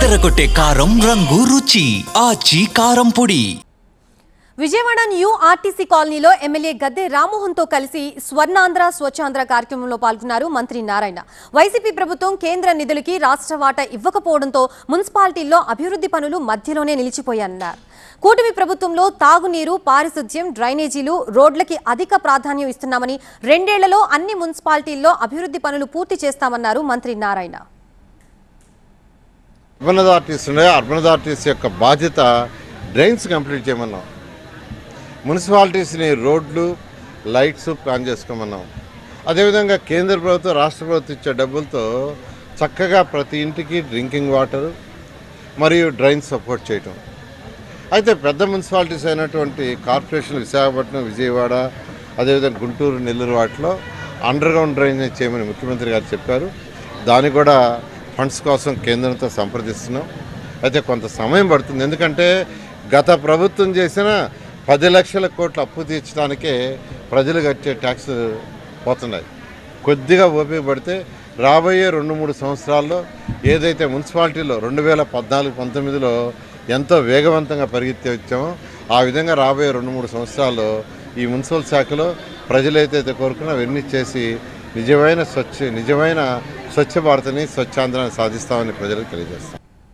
అదరగొట్టే కారం రంగు రుచి. ఆచి కారం పొడి. విజయవాడ న్యూ ఆర్టీసీ కాలనీలో ఎమ్మెల్యే గద్దె రామ్మోహన్తో కలిసి స్వర్ణాంధ్ర స్వచ్ఛాంధ్ర కార్యక్రమంలో పాల్గొన్నారు మంత్రి నారాయణ. వైసీపీ ప్రభుత్వం కేంద్ర నిధులకి రాష్ట్ర వాటా ఇవ్వకపోవడంతో మున్సిపాలిటీల్లో అభివృద్ధి పనులు మధ్యలోనే నిలిచిపోయాయన్నారు. కూటమి ప్రభుత్వంలో తాగునీరు పారిశుధ్యం డ్రైనేజీలు రోడ్లకి అధిక ప్రాధాన్యం ఇస్తున్నామని రెండేళ్ళలో అన్ని మున్సిపాలిటీల్లో అభివృద్ధి పనులు పూర్తి చేస్తామన్నారు మంత్రి నారాయణ. అర్బన్ అథారిటీస్ ఉన్నాయి అర్బన్ అథారిటీస్ యొక్క బాధ్యత డ్రైన్స్ కంప్లీట్ చేయమన్నాం. మున్సిపాలిటీస్ని రోడ్లు లైట్స్ ప్లాన్ చేసుకోమన్నాం. అదేవిధంగా కేంద్ర ప్రభుత్వం రాష్ట్ర ప్రభుత్వం ఇచ్చే డబ్బులతో చక్కగా ప్రతి ఇంటికి డ్రింకింగ్ వాటర్ మరియు డ్రైన్ సపోర్ట్ చేయటం. అయితే పెద్ద మున్సిపాలిటీస్ అయినటువంటి కార్పొరేషన్ విశాఖపట్నం విజయవాడ అదేవిధంగా గుంటూరు నెల్లూరు వాటిలో అండర్ గ్రౌండ్ డ్రైనేజ్ చేయమని ముఖ్యమంత్రి గారు చెప్పారు. దాన్ని కూడా ఫండ్స్ కోసం కేంద్రంతో సంప్రదిస్తున్నాం. అయితే కొంత సమయం పడుతుంది. ఎందుకంటే గత ప్రభుత్వం చేసిన పది లక్షల కోట్ల అప్పు తీర్చడానికే ప్రజలు కట్టే ట్యాక్స్ పోతున్నాయి. కొద్దిగా ఓపిక పడితే రాబోయే రెండు మూడు సంవత్సరాల్లో ఏదైతే మున్సిపాలిటీలో రెండు వేల పద్నాలుగు పంతొమ్మిదిలో ఎంతో వేగవంతంగా పరిగెత్తి వచ్చామో ఆ విధంగా రాబోయే రెండు మూడు సంవత్సరాల్లో ఈ మున్సిపల్ శాఖలో ప్రజలు ఏదైతే కోరుకున్నా అవన్నీ చేసి నిజమైన స్వచ్ఛ నిజమైన స్వచ్ఛ భారత్ని స్వచ్ఛాంధ్రాన్ని సాధిస్తామని ప్రజలకు తెలియజేస్తాం.